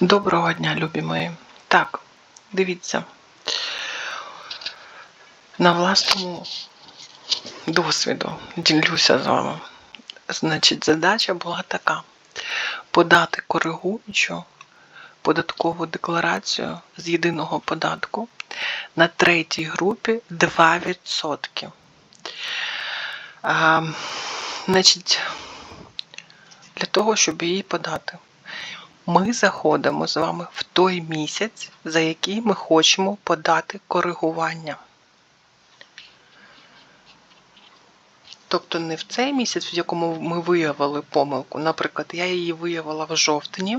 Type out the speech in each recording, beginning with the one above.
Доброго дня, любі мої. Так, дивіться. На власному досвіду ділюся з вами. Значить, задача була така: подати коригуючу податкову декларацію з єдиного податку на третій групі 2%. А, значить, для того, щоб її подати, ми заходимо з вами в той місяць, за який ми хочемо подати коригування. Тобто не в цей місяць, в якому ми виявили помилку. Наприклад, я її виявила в жовтні,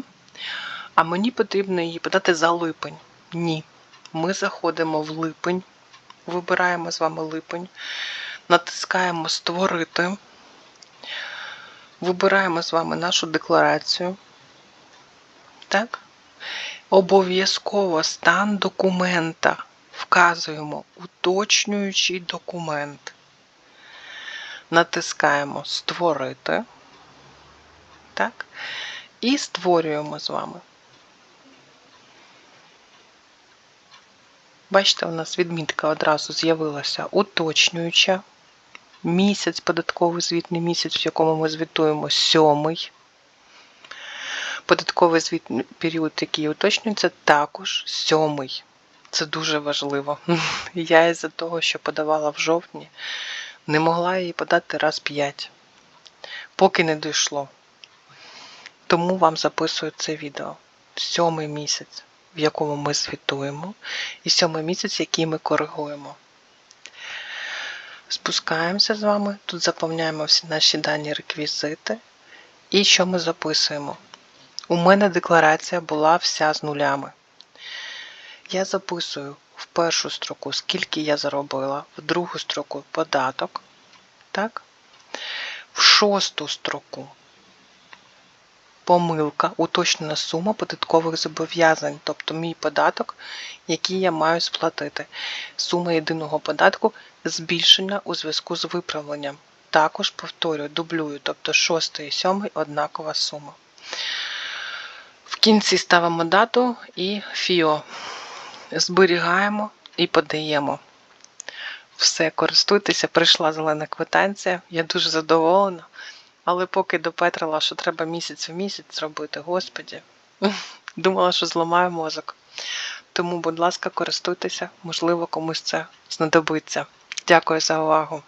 а мені потрібно її подати за липень. Ні. Ми заходимо в липень, вибираємо з вами липень, натискаємо Створити, вибираємо з вами нашу декларацію. Так? Обов'язково стан документа вказуємо уточнюючий документ. Натискаємо Створити. Так? І створюємо з вами. Бачите, у нас відмітка одразу з'явилася уточнююча. Місяць, податковий звітний місяць, в якому ми звітуємо сьомий. Податковий звітний період, який уточнюється, також сьомий. Це дуже важливо. Я із-за того, що подавала в жовтні, не могла її подати раз п'ять, поки не дійшло. Тому вам записую це відео. Сьомий місяць, в якому ми звітуємо, і сьомий місяць, який ми коригуємо. Спускаємося з вами, тут заповняємо всі наші дані реквізити. І що ми записуємо? У мене декларація була вся з нулями. Я записую в першу строку, скільки я заробила, в другу строку податок. Так? В шосту строку помилка, уточнена сума податкових зобов'язань, тобто мій податок, який я маю сплатити. Сума єдиного податку збільшення у зв'язку з виправленням. Також повторюю, дублюю, тобто 6 і 7 однакова сума. В кінці ставимо дату і ФІО. Зберігаємо і подаємо. Все, користуйтеся, прийшла зелена квитанція. Я дуже задоволена. Але поки допетрила, що треба місяць в місяць зробити, господі, думала, що зламаю мозок. Тому, будь ласка, користуйтеся, можливо, комусь це знадобиться. Дякую за увагу.